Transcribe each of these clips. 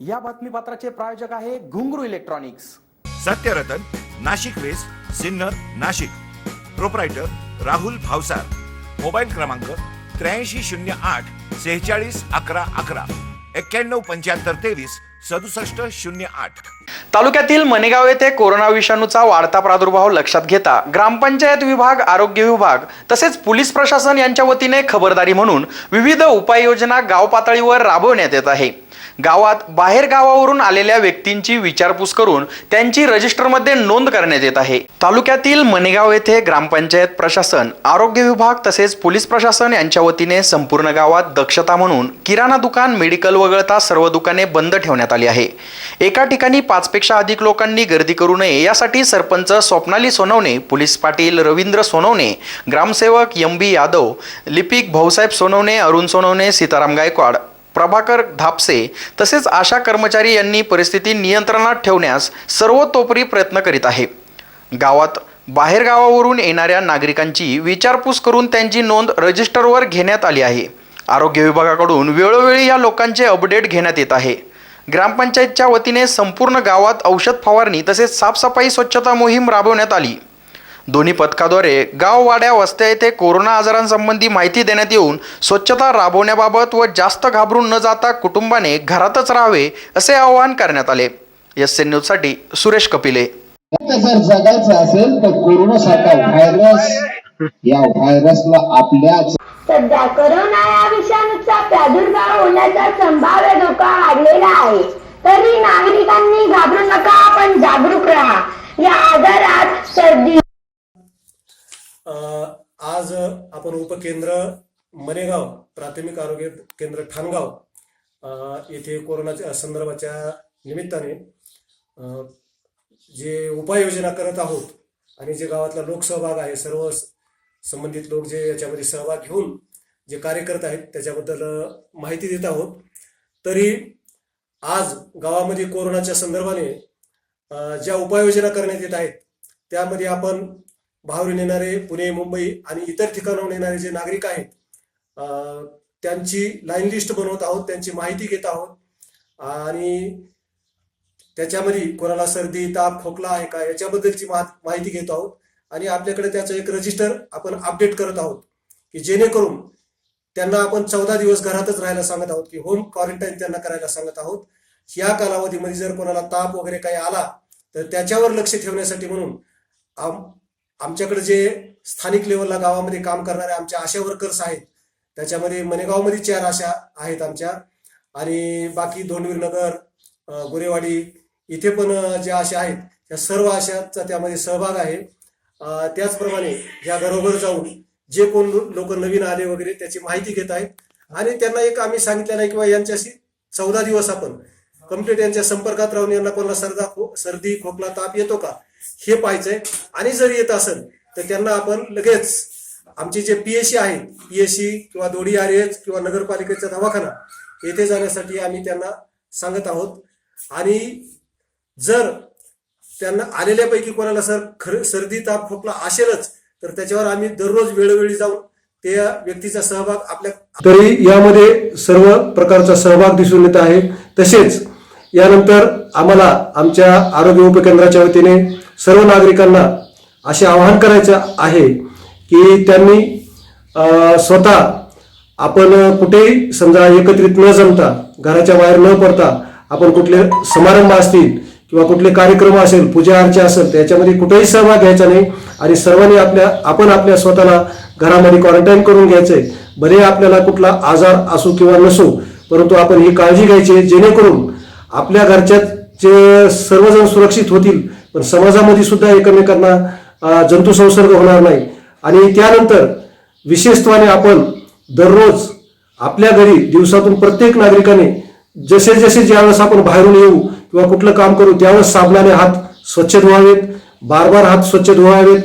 या बातमीपत्राचे प्रायोजक आहे Ghungroo electronics. Satyaratan Nashik West Sinnar Nashik. Proprietor Rahul Bhavsar. Mobile क्रमांक त्र्याऐंशी शून्य आठ सेहेचाळीस अकरा अकरा. एक्क्याण्णव पंच्याहत्तर तेवीस सदुसष्ट शून्य आठ. तालुक्यातील मनेगाव येथे कोरोना विषाणूचा वाढता प्रादुर्भाव लक्षात घेता ग्रामपंचायत विभाग आरोग्य विभाग तसेच पोलीस प्रशासन यांच्या वतीने खबरदारी म्हणून विविध उपाययोजना गाव पातळीवर राबवण्यात येत आहे. गावात बाहेर गावावरून आलेल्या व्यक्तींची विचारपूस करून त्यांची रजिस्टरमध्ये नोंद करण्यात येत आहे. तालुक्यातील मनेगाव येथे ग्रामपंचायत प्रशासन आरोग्य विभाग तसेच पोलीस प्रशासन यांच्या वतीने संपूर्ण गावात दक्षता म्हणून किराणा दुकान मेडिकल वगळता सर्व दुकाने बंद ठेवण्यात आली आहे. एका ठिकाणी पाचपेक्षा अधिक लोकांनी गर्दी करू नये यासाठी सरपंच स्वप्नाली सोनवणे पोलीस पाटील रवींद्र सोनवणे ग्रामसेवक एम बी यादव लिपिक भाऊसाहेब सोनवणे अरुण सोनवणे सीताराम गायकवाड प्रभाकर धापसे तसेच आशा कर्मचारी यांनी परिस्थिती नियंत्रणात ठेवण्यास सर्वतोपरी प्रयत्न करीत आहे. गावात बाहेरगावावरून येणाऱ्या नागरिकांची विचारपूस करून त्यांची नोंद रजिस्टरवर घेण्यात आली आहे. आरोग्य विभागाकडून वेळोवेळी या लोकांचे अपडेट घेण्यात येत आहे. ग्रामपंचायतच्या वतीने संपूर्ण गावात औषध फवारणी तसेच साफसफाई स्वच्छता मोहीम राबवण्यात आली. दोन्ही पथकाद्वारे गाव वाड्या वस्त्या येथे कोरोना आजारांसंबंधी माहिती देण्यात येऊन स्वच्छता राबवण्याबाबत व जास्त घाबरून न जाता कुटुंबाने घरातच राहावे असे आवाहन करण्यात आले. एस एन न्यूजसाठी सुरेश कपिले. जर जगायचं असेल तर कोरोना सारखा व्हायरस या व्हायरसला आपल्याच सध्या करोना या विषाणूचा प्रादुर्भाव होण्याचा संभाव्य धोका वाढलेला आहे. तरी नागरिकांनी घाबरू नका आपण जागरूक राहा. या आजारात सर्दी आज आपण उपकेंद्र मनेगाव प्राथमिक आरोग्य केंद्र ठाणगाव येथे कोरोनाच्या संदर्भाच्या निमित्ताने जे उपाययोजना करत आहोत आणि जे गावातला लोकसहभाग आहे सर्व संबंधित लोक जे याच्यामध्ये सहभाग घेऊन जे कार्य करत आहेत त्याच्याबद्दल माहिती देत आहोत. तरी आज गावामध्ये कोरोनाच्या संदर्भाने ज्या उपाययोजना करण्यात येत आहेत त्यामध्ये आपण बाहेरून येणारे पुणे मुंबई आणि इतर ठिकाणाहून येणारे जे नागरिक आहेत त्यांची लाईन लिस्ट बनवत आहोत त्यांची माहिती घेत आहोत. आणि त्याच्यामध्ये कोणाला सर्दी ताप खोकला आहे का याच्याबद्दलची मा- माहिती घेत आहोत. आणि आपल्याकडे त्याचं एक रजिस्टर आपण अपडेट करत आहोत की जेणेकरून त्यांना आपण चौदा दिवस घरातच राहायला सांगत आहोत की होम क्वारंटाईन त्यांना करायला सांगत आहोत. या कालावधीमध्ये जर कोणाला ताप वगैरे काही आला तर त्याच्यावर लक्ष ठेवण्यासाठी म्हणून आम आमच्याकडे जे स्थानिक लेवलला गावामध्ये काम करणारे आमच्या आशा वर्कर्स आहेत त्याच्यामध्ये मनेगावमध्ये चार आशा आहेत आमच्या. आणि बाकी धोंडवीर नगर गोरेवाडी इथे पण ज्या आशा आहेत त्या सर्व आशाचा त्यामध्ये सहभाग आहे. त्याचप्रमाणे या घरोघर जाऊन जे कोण लोक नवीन आले वगैरे त्याची माहिती घेत आहेत. आणि त्यांना एक आम्ही सांगितलेलं आहे किंवा यांच्याशी चौदा दिवस आपण कंप्लीट यांच्या संपर्कात राहून यांना कोणाला सरदा खो- सर्दी खोकला ताप येतो का? हे पाहायचंय. आणि जर येत असेल तर त्यांना आपण लगेच आमचे जे पीएससी आहेत पीएससी किंवा दोडी आर एच किंवा नगरपालिकेचा दवाखाना येथे जाण्यासाठी आम्ही त्यांना सांगत आहोत. आणि जर त्यांना आलेल्यापैकी कोणाला सर खर सर्दी ताप खोकला असेलच तर त्याच्यावर आम्ही दररोज वेळोवेळी जाऊन त्या व्यक्तीचा सहभाग आपल्या तरी यामध्ये सर्व प्रकारचा सहभाग दिसून येत आहे. तसेच यानंतर आम्हाला आमच्या आरोग्य उपकेंद्राच्या वतीने सर्व नागरिकांना असे आवाहन करायचं आहे की त्यांनी स्वतः आपण कुठेही समजा एकत्रित न जमता घराच्या बाहेर न पडता आपण कुठले समारंभ असतील किंवा कुठले कार्यक्रम असेल पूजा अर्चा असेल त्याच्यामध्ये कुठेही सहभाग घ्यायचा नाही आणि सर्वांनी आपल्या आपण आपल्या स्वतःला घरामध्ये क्वारंटाईन करून घ्यायचंय. भले आपल्याला कुठला आजार असो किंवा नसो परंतु आपण ही काळजी घ्यायची आहे, जेणेकरून आपल्या घरच्याचे सर्वजण सुरक्षित होतील पण समाजामध्ये सुद्धा एकमेकांना जंतू संसर्ग होणार नाही. आणि त्यानंतर विशेषत्वाने आपण दररोज आपल्या घरी दिवसातून प्रत्येक नागरिकाने जसे जसे ज्यावेळेस आपण बाहेरून येऊ किंवा कुठलं काम करू त्यावेळेस साबणाने हात स्वच्छ धुवावेत बार बार हात स्वच्छ धुवावेत.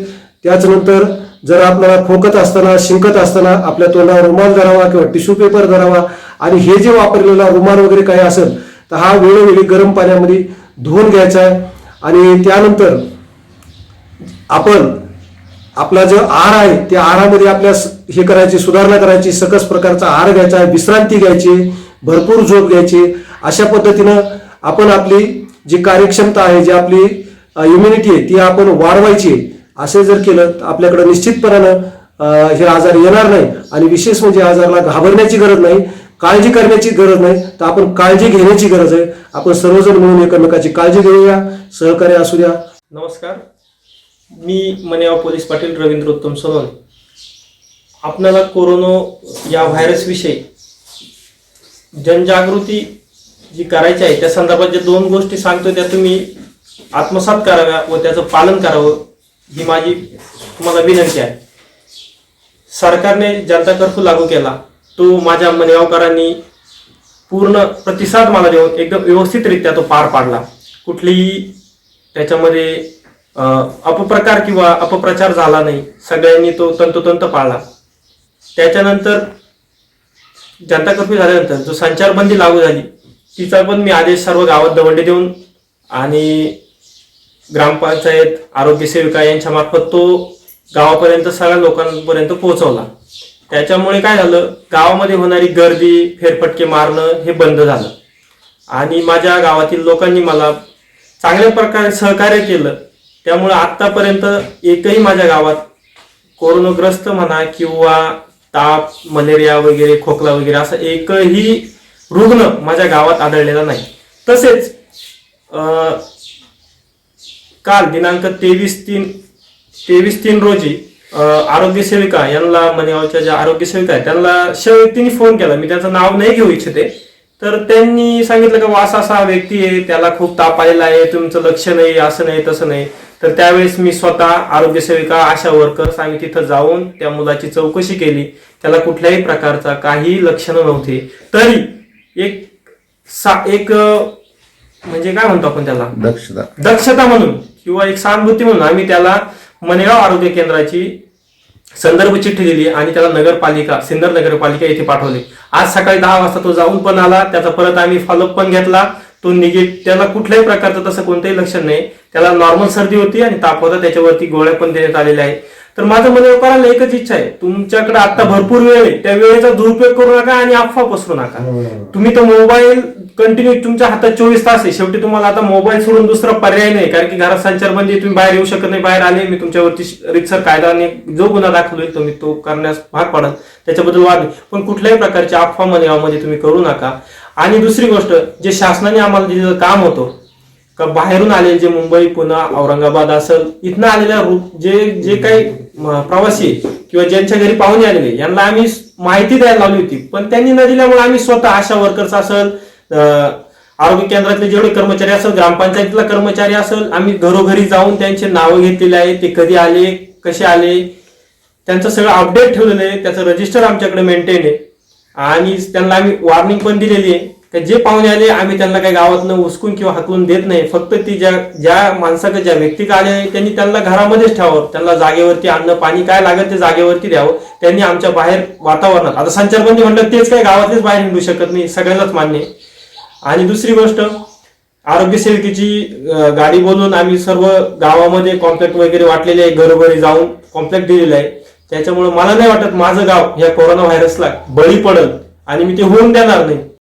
त्याचनंतर जर आपल्याला खोकत असताना शिंकत असताना आपल्या तोंडावर रुमाल धरावा किंवा टिश्यू पेपर धरावा आणि हे जे वापरलेला रुमाल वगैरे काही असेल तर हा वेळोवेळी गरम पाण्यामध्ये धुवून घ्यायचा आहे. आणि त्यानंतर आपण आपला जो आहार आहे त्या आहारामध्ये आपल्या हे करायची सुधारणा करायची सकस प्रकारचा आहार घ्यायचा आहे विश्रांती घ्यायची भरपूर झोप घ्यायची अशा पद्धतीनं आपण आपली जी कार्यक्षमता आहे जी आपली इम्युनिटी आहे ती आपण वाढवायची. असे जर केलं तर आपल्याकडं निश्चितपणानं हे आजार येणार नाही. आणि विशेष म्हणजे आजारला घाबरण्याची गरज नाही. काळजी करण्याची गरज नाही. तर आपण काळजी घेण्याची गरज आहे. आपण सर्वजण मिळून एकमेकाची काळजी घेऊया. सहकार्य असू द्या. नमस्कार. मी मनेवा पोलीस पाटील रवींद्र उत्तम सोनवणे. आपल्याला कोरोना या व्हायरसविषयी जनजागृती जी करायची आहे त्या संदर्भात ज्या दोन गोष्टी सांगतो त्या तुम्ही आत्मसात कराव्या व त्याचं पालन करावं ही माझी तुम्हाला विनंती आहे. सरकारने जनता कर्फ्यू लागू केला. तो माझ्या मनेगावकरांनी पूर्ण प्रतिसाद मला देऊन एकदम व्यवस्थितरित्या तो पार पाडला. कुठलीही त्याच्यामध्ये अपप्रकार किंवा अपप्रचार झाला नाही. सगळ्यांनी तो तंतोतंत पाळला. त्याच्यानंतर जनता कर्फ्यू झाल्यानंतर जो संचारबंदी लागू झाली तिचा पण मी आदेश सर्व गावात दवंडी देऊन आणि ग्रामपंचायत आरोग्य सेविका यांच्या मार्फत तो गावापर्यंत सगळ्या लोकांपर्यंत पोहोचवला. त्याच्यामुळे काय झालं? गावामध्ये होणारी गर्दी फेरफटके मारणं हे बंद झालं. आणि माझ्या गावातील लोकांनी मला चांगल्या प्रकारे सहकार्य केलं. त्यामुळे आतापर्यंत एकही माझ्या गावात कोरोनाग्रस्त म्हणा किंवा ताप मलेरिया वगैरे खोकला वगैरे असा एकही रुग्ण माझ्या गावात आढळलेला नाही. तसेच काल दिनांक तेवीस तीन तेवीस तीन रोजी आरोग्य सेविका यांना मनेगावच्या ज्या आरोग्य सेविका आहेत त्यांना व्यक्तीने फोन केला. मी त्यांचं नाव नाही घेऊ इच्छिते. तर त्यांनी सांगितलं का असा असा व्यक्ती आहे त्याला खूप ताप आलेला आहे तुमचं लक्ष नाही असं नाही तसं नाही. तर त्यावेळेस मी स्वतः आरोग्य सेविका आशा वर्कर्स आम्ही तिथं जाऊन त्या मुलाची चौकशी केली. त्याला कुठल्याही प्रकारचा काही लक्षणं नव्हते. तरी एक सा एक म्हणजे काय म्हणतो आपण त्याला? दक्षता. दक्षता म्हणून किंवा एक सहानुभूती म्हणून आम्ही त्याला मनेगाव आरोग्य केंद्राची संदर्भ चिठ्ठी दिली आणि त्याला नगरपालिका सिन्नर नगरपालिका येथे पाठवले. आज सकाळी दहा वाजता तो जाऊन पण आला त्याचा परत आम्ही फॉलोअप पण घेतला. तो निगेट त्याला कुठल्याही प्रकारचं तसं कोणतंही लक्षण नाही. त्याला नॉर्मल सर्दी होती आणि ताप होता त्याच्यावरती गोळ्या पण देण्यात आलेल्या आहेत. तर माझं मनेगाव करायला एकच इच्छा आहे? तुमच्याकडे आता भरपूर वेळ आहे. त्या वेळेचा दुरुपयोग करू नका आणि अफवा पसरू नका. तुम्ही तो मोबाईल कंटिन्यू तुमच्या हातात चोवीस तास आहे. शेवटी तुम्हाला आता मोबाईल सोडून दुसरा पर्याय नाही. कारण की घरात संचारबंदी तुम्ही बाहेर येऊ शकत नाही. बाहेर आले मी तुमच्यावरती रितसर कायद्याने जो गुन्हा दाखल होईल तुम्ही तो करण्यास भाग पडाल. त्याच्याबद्दल वाद. पण कुठल्याही प्रकारची अफवा मनेगावमध्ये तुम्ही करू नका. आणि दुसरी गोष्ट जे शासनाने आम्हाला दिलेलं काम होतं का बाहेरून आलेले जे मुंबई पुणे औरंगाबाद असेल इथनं आलेल्या जे जे काही प्रवासी किंवा ज्यांच्या घरी पाहुणे आलेले यांना आम्ही माहिती द्यायला लावली होती. पण त्यांनी न दिल्यामुळे आम्ही स्वतः आशा वर्कर्स असेल आरोग्य केंद्रातले जेवढे कर्मचारी असेल ग्रामपंचायतीतला कर्मचारी असेल आम्ही घरोघरी जाऊन त्यांचे नावं घेतलेले आहे ते कधी आले कसे आले त्यांचं सगळं अपडेट ठेवलेलं आहे त्याचं रजिस्टर आमच्याकडे मेंटेन आहे. आणि त्यांना आम्ही वॉर्निंग पण दिलेली आहे. की जे पाहुणे आले आम्ही त्यांना काही गावातनं उचकून किंवा हाकलून देत नाही. फक्त ती ज्या ज्या माणसाकडे ज्या व्यक्तीकडे आले आहे, त्यांनी त्यांना घरामध्येच ठेवावं. त्यांना जागेवरती अन्न पाणी काय लागेल ते जागेवरती द्यावं. त्यांनी आमच्या बाहेर वातावरणात आता संचारबंदी म्हणलं तेच काय गावातलेच बाहेर निघू शकत नाही सगळ्यांनाच मान्य आणि दुसरी गोष्ट आरोग्य सेविकेची गाडी बोलून आम्ही सर्व गावामध्ये कॉम्प्लेक्ट वगैरे वाटलेले आहे घरोघरी जाऊन कॉम्प्लेक्ट दिलेलं आहे. त्याच्यामुळे मला नाही वाटत माझं गाव या कोरोना व्हायरसला बळी पडल आणि मी ते होऊन देणार नाही.